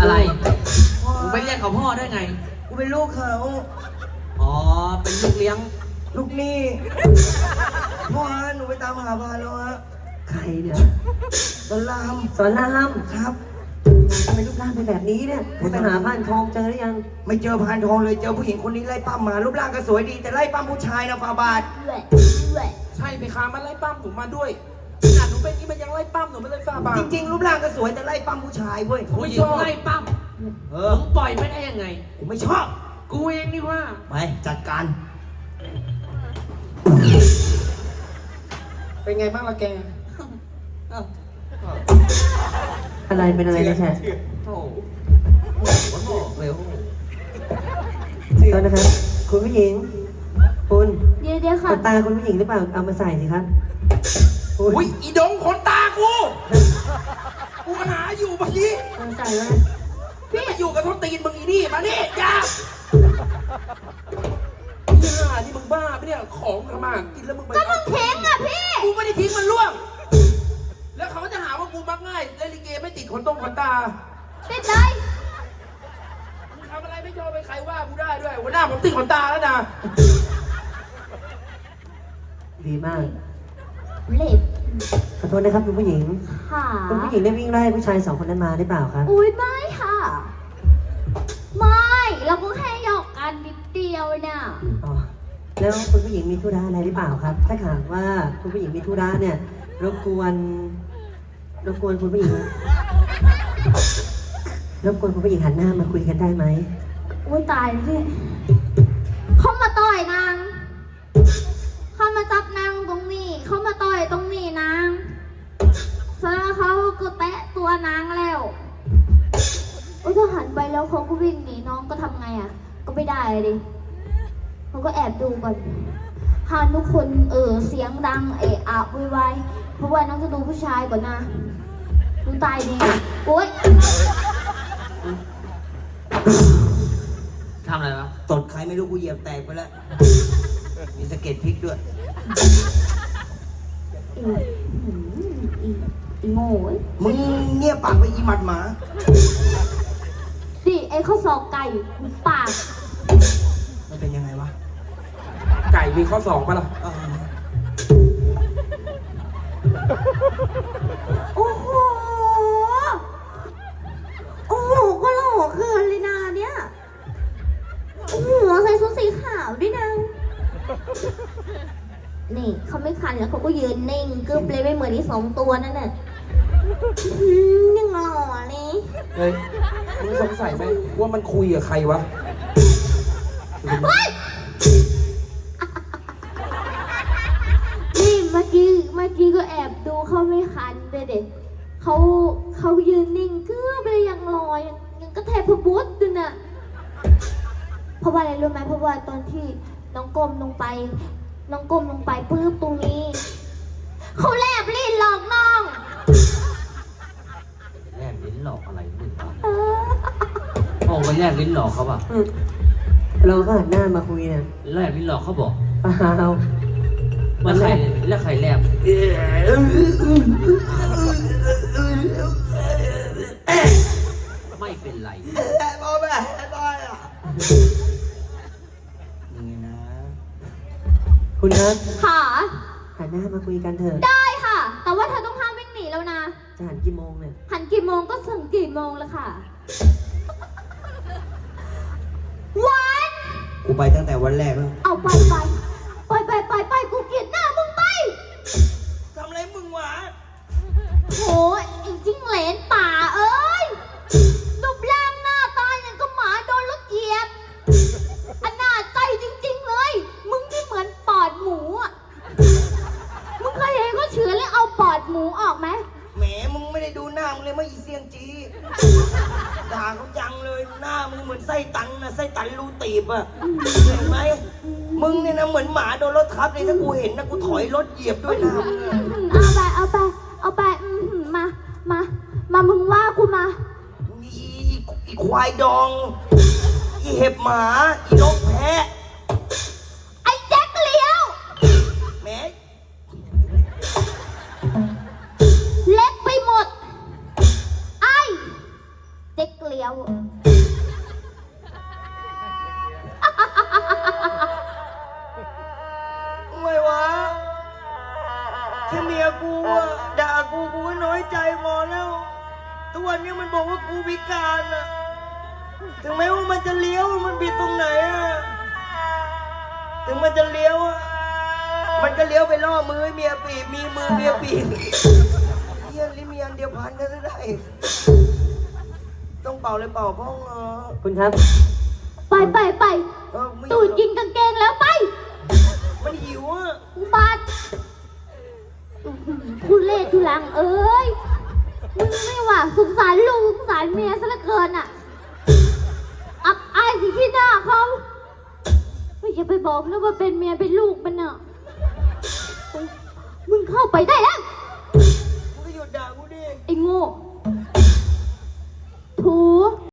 อะไรมึงไปเรียกเขาพ่อได้ไง กูเป็นลูกเขา อ๋อ เป็นลูกเลี้ยง ลูกหนี่พ่อฮะหนูไปตามหาพานแล้วฮะใครเนี่ย ตอนลามสอนรามครับ ทำไมรูปร่างเป็นแบบนี้เนี่ยไปหาผ่านทองเจอหรือยัง ไม่เจอพานทองเลยเจอผู้หญิงคนนี้ไล่ปั้มมารูปร่างก็สวยดี แต่ไล่ปั้มผู้ชายนะฟาบาท ใช่ไปค้ามันไล่ปั้มหนูมาด้วย ขนาดหนูเป็นนี่มันยังไล่ปั้มหนูไม่เลยฟ้าบางจริงๆรูปร่างก็สวยแต่ไล่ปั้มผู้ชายเว้ยผู้หญิงไล่ปั้มเอมึองปล่อยไม่ได้ยังไง กูไม่ชอบ กูเองนี่ว่า ไปจัดการ เป็นไงบ้างล่ะแกอะไรเป็นอะไรกันแท้โอ้โหมันบอกเร็วตอนนะครับ คุณผู้หญิง คุณ เดี๋ยวเดี๋ยวขค่ะนตาคุณผู้หญิงหรือเปล่า เอามาใส่สิครับคุณ อุ้ยอีดงขนตากู กูหาอยู่เมื่อกี้เอามาใส่ไว้พี่มาอยู่กับท้องตีนมึงอีนี่มานี่จ้าพี่ห่านี่มึงบ้าปะเนี่ยของทำมาหากินแล้วมึงไปก็มึงทิ้งอะพี่ กูไม่ได้ทิ้งมันล่วง แล้วเขาจะหาว่ากูมักง่ายเล่นลิเกไม่ติดขนตรงขนตาติดเลยมึงทำอะไรไม่ยอมไปใครว่ากูได้ด้วยหัวหน้าผมติดขนตาแล้วนะ ดีมาก เล็บ ขอโทษนะครับคุณผู้หญิง ค่ะ คุณผู้หญิงได้วิ่งไล่ผู้ชายสองคนนั้นมาหรือเปล่าครับ อุ้ยไม่ค่ะ ไม่ เราก็แค่หยอกกันนิดเดียวน่ะอ๋อ แล้วคุณผู้หญิงมีธุระอะไรหรือเปล่าครับ ถ้าหากว่าคุณผู้หญิงมีธุระเนี่ย รบกวน รบกวนคุณผู้หญิง รบกวนคุณผู้หญิงหันหน้ามาคุยกันได้ไหมอุ้ยตายแล้วพี่เขามาต่อยนางเขา มาจับนางตรงนี้ เขามาต่อยตรงนี้นางเสร็จแล้วเขาก็แตะตัวนางแล้วโอ้ยถ้าหันไปแล้วเขาก็วิ่งหนีน้องก็ทำไงอะ ก็ไม่ได้เลยดิเขาก็แอบดูก่อนหาทุกคนเออเสียงดังเอะอะวุ่นวายเพราะว่าน้องจะดูผู้ชายก่อนนะดูตายดีโอ๊ยทำอะไรวะตดใครไม่รู้กูเหยียบแตกไปแล้ว มีสะเก็ดพริกด้วยอีหืมอีอีโง่เว้ยมึงเงียบปากไปอีหมัดหมาดิไอ้ข้าวซอกไก่ปาก มันเป็นยังไงวะไก่มีข้อสองปะล่ะ เออโอ้โห เขาไม่คันแล้วเขาก็ยืนนิ่งกึบเลยไม่เหมือนที่สองตัวนั่นน่ะอืมยังหล่อเลยเฮ้ยมึงสงสัยไหมว่ามันคุยกับใครวะ เฮ้ยนี่เมื่อกี้เมื่อกี้ก็แอบดูเขาไม่คันเลยเด็กเขาเขายืนนิ่งเกือบเลยยังลอยยังก็แทบพบุตดูน่ะเพราะว่าอะไรรู้ไหมเพราะว่าตอนที่น้องก้มลงไป น้องก้มลงไปปื๊บตรงนี้เขาแลบลิ้นหลอกน้อง แลบลิ้นหลอกอะไรมึงวะเออโอ้ไปแลบลิ้นหลอกเขาป่ะอืมเราก็หันหน้ามาคุยเนี่ยแลบลิ้นหลอกเขาบอกเปล่าว่าใครแล้วใครแลบไม่เป็นไรพ่อแม่ได้อะ คุณครับค่ะหันหน้ามาคุยกันเถอะได้ค่ะ แต่ว่าเธอต้องห้ามวิ่งหนีแล้วนะจะหันกี่โมงเนี่ยหันกี่โมงก็ถึงกี่โมงแล้วค่ะ วัน กูไปตั้งแต่วันแรกแล้ว เอาไปไปไปไป ตันนะไส้ตันรูตีบอะเห็นไหมมึงเนี่ยนะเหมือนหมาโดนรถทับเลยถ้ากูเห็นนะกูถอยรถเหยียบด้วยนะมึงอะเอาไปเอาไปเอาไปอื้อหือมามามามึงว่ากูมา อีอีควายดอง อีเห็บหมา อีนกแพะไอ้แจ็คเลี้ยว แหมเล็กไปหมด ไอ้เจ๊กเลี้ยว ด่ากูกูก็น้อยใจพอแล้ว ทุกวันนี้มันบอกว่ากูพิการอะถึงแม้ว่ามันจะเลี้ยวมันผิดตรงไหนอะถึงมันจะเลี้ยวอะมันก็เลี้ยวไปล่อมือให้เมียปีบมีมือเมียปีบเฮียลิเมียอันเดียวพันกันได้ ต้องเป่าเลยเป่าพ้องเออคุณครับ ไปไปไป เออไม่ตูดกินกางเกงแล้วไป บอกนะว่าเป็นเมียเป็นลูกมันอะ มึงเข้าไปได้แล้ว มึงก็หยุดด่ากูดิ ไอ้โง่ถู